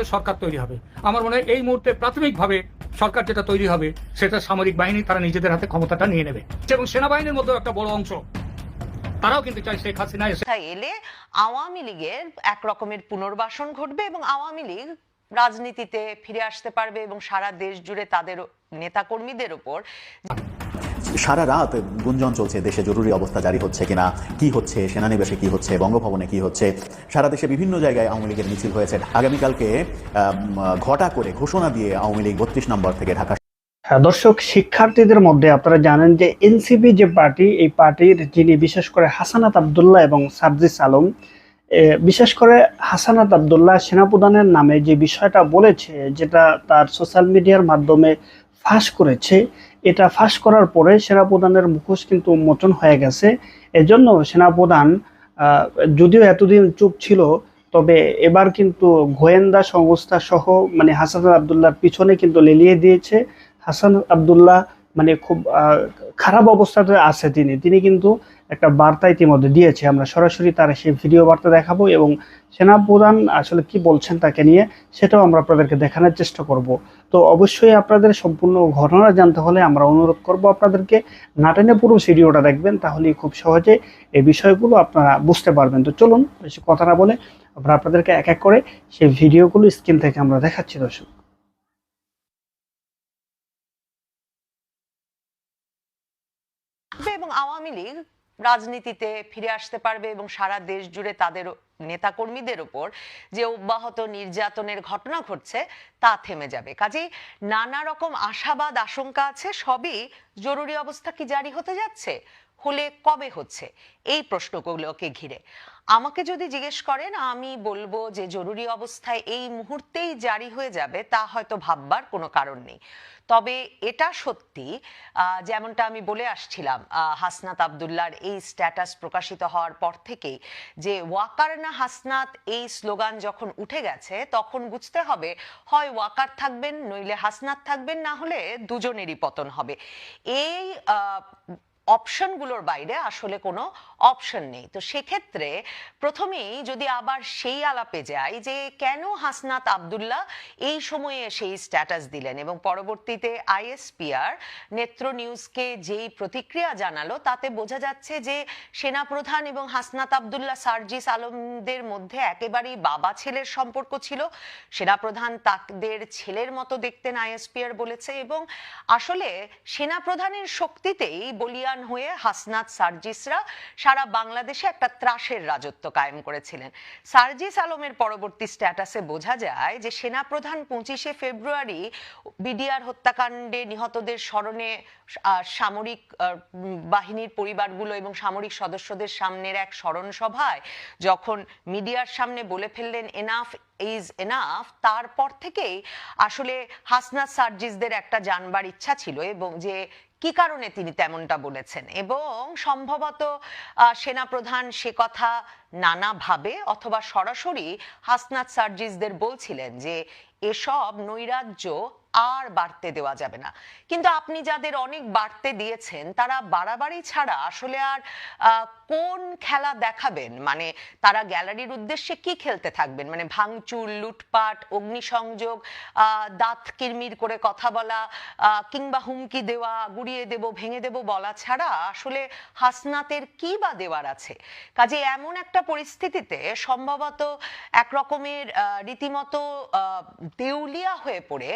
ধরনের সরকার তৈরি হবে। আমার মনে হয় এই মুহূর্তে প্রাথমিকভাবে সরকার যেটা তৈরি হবে, সেটা সামরিক বাহিনী তারা নিজেদের হাতে ক্ষমতাটা নিয়ে নেবে। এবং সেনাবাহিনীর মধ্যে একটা বড় অংশ, তারাও কিন্তু চাই শেখ হাসিনা এলে আওয়ামী লীগের এক রকমের পুনর্বাসন ঘটবে এবং আওয়ামী লীগ রাজনীতিতে ফিরে আসতে পারবে এবং সারা দেশ জুড়ে তাদের নেতাকর্মীদের ওপর সারা রাত গুঞ্জন চলছে, দেশে জরুরি অবস্থা জারি হচ্ছে কিনা, কি হচ্ছে, সেনানিবাসে কি হচ্ছে, বঙ্গভবনে কি হচ্ছে। সারা দেশে বিভিন্ন জায়গায় আওয়ামী লীগের মিছিল হয়েছে। আগামীকালকে ঘটা করে ঘোষণা দিয়ে আওয়ামী লীগ বত্রিশ নম্বর থেকে ঢাকা দর্শক, শিক্ষার্থীদের মধ্যে আপনারা জানেন যে এনসিপি যে পার্টি, এই পার্টির যিনি বিশেষ করে হাসানাত আবদুল্লাহ এবং সাবজিস আলম বিশেষ করে হাসানাত আবদুল্লাহ সেনাপ্রধানের নামে যে বিষয়টা বলেছে, যেটা তার সোশ্যাল মিডিয়ার মাধ্যমে ফাঁস করেছে এটা ফাঁস করার পরে সেনাপ্রধানের মুখোশ কিন্তু মোচন হয়ে গেছে। এজন্য সেনাপ্রধান যদিও এতদিন চুপ ছিল, তবে এবার কিন্তু গোয়েন্দা সংস্থা সহ মানে হাসান আবদুল্লার পিছনে কিন্তু লেলিয়ে দিয়েছে। হাসান আবদুল্লাহ মানে খুব খারাপ অবস্থাতে আছে তিনি। তিনি কিন্তু একটা বার্তা ইতিমধ্যে দিয়েছে। আমরা সরাসরি তার সেই ভিডিও বার্তা দেখাবো এবং সেনাপ্রধান আসলে কি বলছেন তাকে নিয়ে সেটাও আমরা আপনাদেরকে দেখানোর চেষ্টা করব। তো অবশ্যই আপনাদের সম্পূর্ণ ঘটনা জানতে হলে আমরা অনুরোধ করব আপনাদেরকে নাটেনে পুরো ভিডিওটা দেখবেন, তাহলেই খুব সহজে এই বিষয়গুলো আপনারা বুঝতে পারবেন। তো চলুন, বেশি কথা না বলে আমরা আপনাদেরকে এক এক করে সেই ভিডিওগুলো স্ক্রিন থেকে আমরা দেখাচ্ছি, দর্শক। এবং আওয়ামী লীগ রাজনীতিতে ফিরে আসতে পারবে এবং সারা দেশ জুড়ে তাদের নেতাকর্মীদের উপর যে অব্যাহত নির্যাতনের ঘটনা ঘটছে, তা থেমে যাবে। কাজেই নানা রকম আশাবাদ, আশঙ্কা আছে, সবই জরুরি অবস্থা কি জারি হতে যাচ্ছে? হলে কবে হচ্ছে? এই প্রশ্নগুলোকে ঘিরে। আমাকে যদি জিজ্ঞেস করেন, আমি বলব যে জরুরি অবস্থায় এই মুহূর্তেই জারি হয়ে যাবে, তা হয়তো ভাববার কোনো কারণ নেই। তবে এটা সত্যি যেমনটা আমি বলে আসছিলাম হাসনাত আবদুল্লার এই স্ট্যাটাস প্রকাশিত হওয়ার পর থেকেই যে ওয়াকার না হাসনাত এই স্লোগান যখন উঠে গেছে, তখন বুঝতে হবে হয় ওয়াকার থাকবেন, নইলে হাসনাত থাকবেন, না হলে দুজনেরই পতন হবে। এই অপশনগুলোর বাইরে আসলে কোনো অপশন নেই। তো সেক্ষেত্রে প্রথমেই যদি আবার সেই আলাপে যাই যে কেন হাসনাত আবদুল্লাহ এই সময়ে সেই স্ট্যাটাস দিলেন এবং পরবর্তীতে আইএসপিআর নেত্র নিউজকে যেই প্রতিক্রিয়া জানালো তাতে বোঝা যাচ্ছে যে সেনাপ্রধান এবং হাসনাত আবদুল্লাহ সার্জিস আলমদের মধ্যে একেবারেই বাবা ছেলের সম্পর্ক ছিল। সেনাপ্রধান তাদের ছেলের মতো দেখতেন আইএসপিআর বলেছে এবং আসলে সেনাপ্রধানের শক্তিতেই বলিয়ান হয়ে হাসনাত সার্জিসরা সারা বাংলাদেশে একটা ত্রাসের রাজত্ব কায়েম করেছিলেন। সার্জিস আলমের পরবর্তী স্ট্যাটাসে বোঝা যায় যে সেনাপ্রধান পঁচিশে ফেব্রুয়ারি বিডিআর হত্যাকাণ্ডে নিহতদের স্মরণে সামরিক বাহিনীর পরিবারগুলো এবং সামরিক সদস্যদের সামনের এক স্মরণ সভায় যখন মিডিয়ার সামনে বলে ফেললেন এনাফ ইজ এনাফ তারপর থেকেই আসলে হাসনাত সার্জিসদের একটা জানবার ইচ্ছা ছিল এবং যে কি কারণে তিনি তেমনটা বলেছেন? এবং সম্ভবত সেনাপ্রধান সে কথা নানাভাবে অথবা সরাসরি হাসনাত সার্জিসদের বলছিলেন যে, এসব নৈরাজ্য আর বাড়তে দেওয়া যাবে না। কিন্তু আপনি যাদের অনেক বাড়তে দিয়েছেন, তারা বাড়াবাড়ি ছাড়া আসলে আর কোন খেলা দেখাবেন? মানে তারা গ্যালারির উদ্দেশ্যে কি খেলতে থাকবেন? মানে ভাঙচুর, লুটপাট, অগ্নিসংযোগ দাঁত কিরমির করে কথা বলা কিংবা হুমকি দেওয়া, গুড়িয়ে দেব, ভেঙে দেব বলা ছাড়া আসলে হাসনাতের কি বা দেওয়ার আছে? কাজে এমন একটা পরিস্থিতিতে সম্ভবত এক রকমের রীতিমতো দেউলিয়া হয়ে পড়ে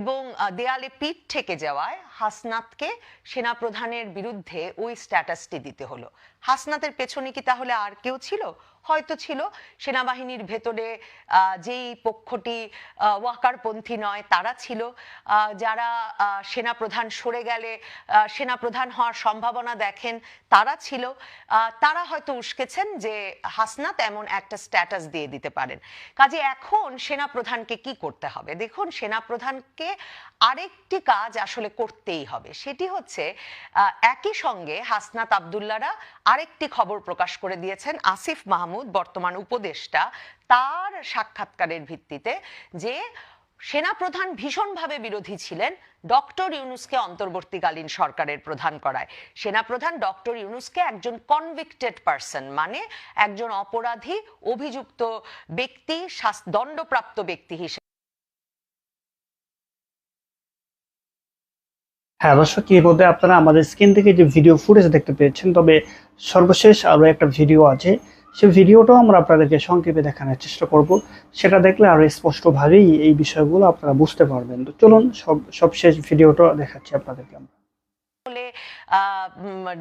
এবং দেয়ালে পিঠ ঠেকে যাওয়ায় হাসনাতকে সেনাপ্রধানের বিরুদ্ধে ওই স্ট্যাটাসটি দিতে হলো। হাসনাতের পেছনে কি তাহলে আর কেউ ছিল? হয়তো ছিল। সেনাবাহিনীর ভেতরে যেই পক্ষটি ওয়াকারপন্থী নয়, তারা ছিল। যারা সেনাপ্রধান সরে গেলে সেনাপ্রধান হওয়ার সম্ভাবনা দেখেন, তারা ছিল। তারা হয়তো উস্কেছেন যে হাসনাত এমন একটা স্ট্যাটাস দিয়ে দিতে পারেন। কাজে এখন সেনাপ্রধানকে কি করতে হবে? দেখুন, সেনাপ্রধানকে আরেকটি কাজ আসলে করতেই হবে। সেটি হচ্ছে একই সঙ্গে হাসনাত আবদুল্লারা আরেকটি খবর প্রকাশ করে দিয়েছেন, আসিফ মাহমুদ মাহমুদ, বর্তমান উপদেষ্টা, তার সাক্ষাৎকারের ভিত্তিতে যে সেনাপ্রধান ভীষণভাবে বিরোধী ছিলেন ডক্টর ইউনুসকে অন্তর্বর্তীকালীন সরকারের প্রধান করায়। সেনাপ্রধান ডক্টর ইউনুসকে একজন কনভিক্টেড পার্সন মানে একজন অপরাধী, অভিযুক্ত ব্যক্তি দণ্ডপ্রাপ্ত ব্যক্তি হিসেবে। হ্যাঁ দর্শক, এই মধ্যে আপনারা আমাদের স্ক্রিন থেকে যে ভিডিও ফুটেজ দেখতে পেয়েছেন, তবে সর্বশেষ আরও একটা ভিডিও আছে। সেই ভিডিওটাও আমরা আপনাদেরকে সংক্ষেপে দেখানোর চেষ্টা করব। সেটা দেখলে আরও স্পষ্টভাবেই এই বিষয়গুলো আপনারা বুঝতে পারবেন। তো চলুন, সব, সবশেষ ভিডিওটা দেখাচ্ছি আপনাদেরকে আমরা।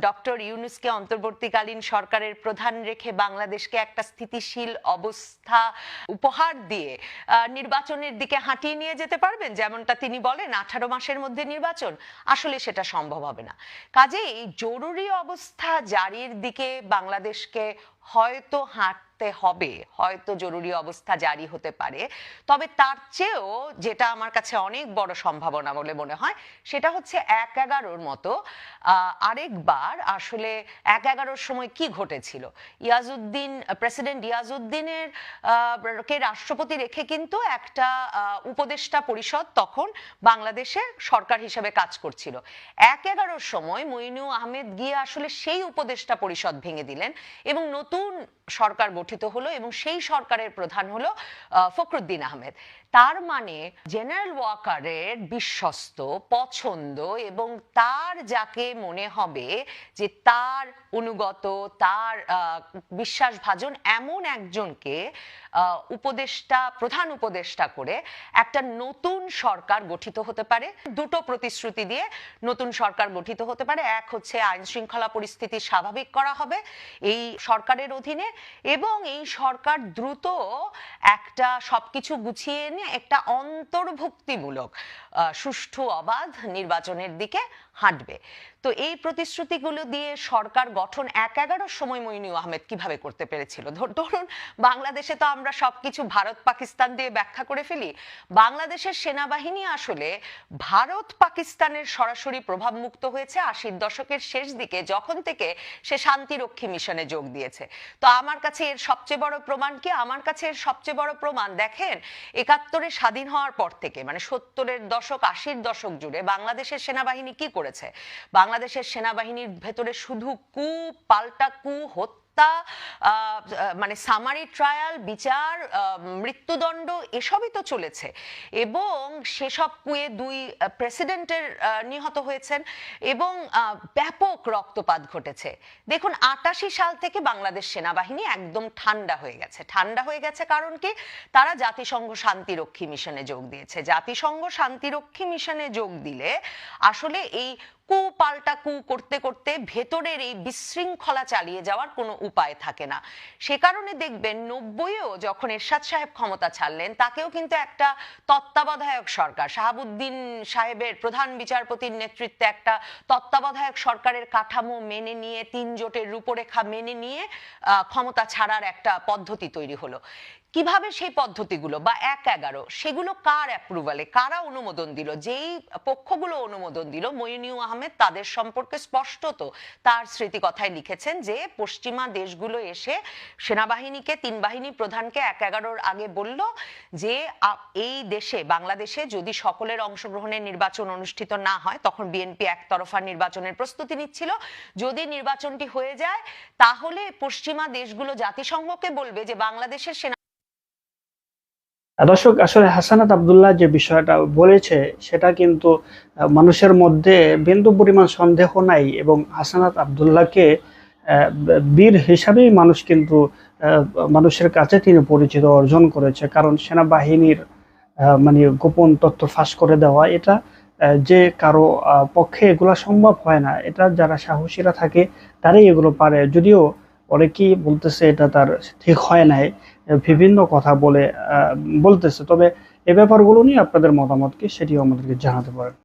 ডক্টর ইউনুসকে অন্তর্বর্তীকালীন সরকারের প্রধান রেখে বাংলাদেশকে একটা স্থিতিশীল অবস্থা উপহার দিয়ে নির্বাচনের দিকে হাঁটিয়ে নিয়ে যেতে পারবেন? যেমনটা তিনি বলেন, আঠারো মাসের মধ্যে নির্বাচন, আসলে সেটা সম্ভব হবে না। কাজেই জরুরি অবস্থা জারির দিকে বাংলাদেশকে হয়তো হাঁটতে হবে, হয়তো জরুরি অবস্থা জারি হতে পারে। তবে তার চেয়েও যেটা আমার কাছে অনেক বড় সম্ভাবনা বলে মনে হয়, সেটা হচ্ছে এক এগারোর মতো আরেকবার আসলে এক এগারোর সময় কি ঘটেছিল? ইয়াজউদ্দিন প্রেসিডেন্ট ইয়াজউদ্দিনের কে রাষ্ট্রপতি রেখে কিন্তু একটা উপদেষ্টা পরিষদ তখন বাংলাদেশে সরকার হিসেবে কাজ করছিল। এক এগারোর সময় মইনু আহমেদ গিয়ে আসলে সেই উপদেষ্টা পরিষদ ভেঙে দিলেন এবং নতুন সরকার গঠিত হলো এবং সেই সরকারের প্রধান হলো ফখরুদ্দিন আহমেদ। তার মানে জেনারেল ওয়াকারের বিশ্বস্ত, পছন্দ এবং তার যাকে মনে হবে যে তার অনুগত, তার বিশ্বাসভাজন এমন একজনকে উপদেষ্টা, প্রধান উপদেষ্টা করে একটা নতুন সরকার গঠিত হতে পারে। দুটো প্রতিশ্রুতি দিয়ে নতুন সরকার গঠিত হতে পারে। এক হচ্ছে আইন শৃঙ্খলা পরিস্থিতি স্বাভাবিক করা হবে এই সরকারের অধীনে এবং এই সরকার দ্রুত একটা সবকিছু গুছিয়ে এনে একটা অন্তর্ভুক্তিমূলক সুষ্ঠু অবাধ নির্বাচনের দিকে হাঁটবে। তো এই প্রতিশ্রুতিগুলো দিয়ে সরকার গঠন এক এগারোর সময় মইনু আহমেদ কীভাবে করতে পেরেছিল? ধরুন বাংলাদেশে তো আমরা সবকিছু ভারত পাকিস্তান দিয়ে ব্যাখ্যা করে ফেলি। বাংলাদেশের সেনাবাহিনী আসলে ভারত পাকিস্তানের সরাসরি প্রভাবমুক্ত হয়েছে আশির দশকের শেষ দিকে, যখন থেকে সে শান্তিরক্ষী মিশনে যোগ দিয়েছে। তো আমার কাছে এর সবচেয়ে বড় প্রমাণ কি? আমার কাছে এর সবচেয়ে বড় প্রমাণ দেখেন, একাত্তরে স্বাধীন হওয়ার পর থেকে মানে সত্তরের দশক, আশির দশক জুড়ে বাংলাদেশের সেনাবাহিনী কি করেছে। বাংলাদেশের সেনাবাহিনীর ভেতরে শুধু কু পাল্টা কু হত্যা আহ, মানে সামারি ট্রায়াল বিচার মৃত্যুদণ্ড এসবই তো চলেছে। এবং সেসব কুয়ে দুই প্রেসিডেন্টের নিহত হয়েছেন এবং ব্যাপক রক্তপাত ঘটেছে। দেখুন আটাশি সাল থেকে বাংলাদেশ সেনাবাহিনী একদম ঠান্ডা হয়ে গেছে। ঠান্ডা হয়ে গেছে কারণ কি? তারা জাতিসংঘ শান্তিরক্ষী মিশনে যোগ দিয়েছে। জাতিসংঘ শান্তিরক্ষী মিশনে যোগ দিলে আসলে এই কু পাল্টা কু করতে করতে ভেতরের এই বিশৃঙ্খলা চালিয়ে যাওয়ার কোনো উপায় থাকে না। সে কারণে দেখবেন নব্বইও যখন এরশাদ সাহেব ক্ষমতা ছাড়লেন, তাকেও কিন্তু একটা তত্ত্বাবধায়ক সরকার, শাহাবুদ্দিন সাহেবের প্রধান বিচারপতির নেতৃত্বে একটা তত্ত্বাবধায়ক সরকারের কাঠামো মেনে নিয়ে, তিন জোটের রূপরেখা মেনে নিয়ে ক্ষমতা ছাড়ার একটা পদ্ধতি তৈরি হলো। কীভাবে সেই পদ্ধতিগুলো বা এক এগারো, সেগুলো কার অ্যাপ্রুভালে কারা অনুমোদন দিল? যেই পক্ষগুলো অনুমোদন দিল মইনিউ আহমেদ তাদের সম্পর্কে স্পষ্টত তার স্মৃতি কথায় লিখেছেন যে, পশ্চিমা দেশগুলো এসে সেনাবাহিনীকে, তিন বাহিনী প্রধানকে এক এগারোর আগে বলল যে এই দেশে, বাংলাদেশে যদি সকলের অংশগ্রহণের নির্বাচন অনুষ্ঠিত না হয়, তখন বিএনপি একতরফা নির্বাচনের প্রস্তুতি নিচ্ছিল। যদি নির্বাচনটি হয়ে যায়, তাহলে পশ্চিমা দেশগুলো জাতিসংঘকে বলবে যে, বাংলাদেশের সেনা দর্শক, আসলে হাসানাত আবদুল্লাহ যে বিষয়টা বলেছে, সেটা কিন্তু মানুষের মধ্যে বিন্দু পরিমাণ সন্দেহ নাই এবং হাসানাত আবদুল্লাহকে বীর হিসাবেই মানুষ কিন্তু মানুষের কাছে তিনি পরিচিত অর্জন করেছে। কারণ সেনাবাহিনীর মানে গোপন তথ্য ফাঁস করে দেওয়া, এটা যে কারও পক্ষে এগুলো সম্ভব হয় না। এটা যারা সাহসীরা থাকে, তারাই এগুলো পারে। যদিও অনেকেই বলতেছে এটা তার ঠিক হয় নাই। বিভিন্ন কথা বলে বলতেছে। তবে এ ব্যাপারগুলো নিয়ে আপনাদের মতামত কি সেটিও আমাদেরকে জানাতে পারেন।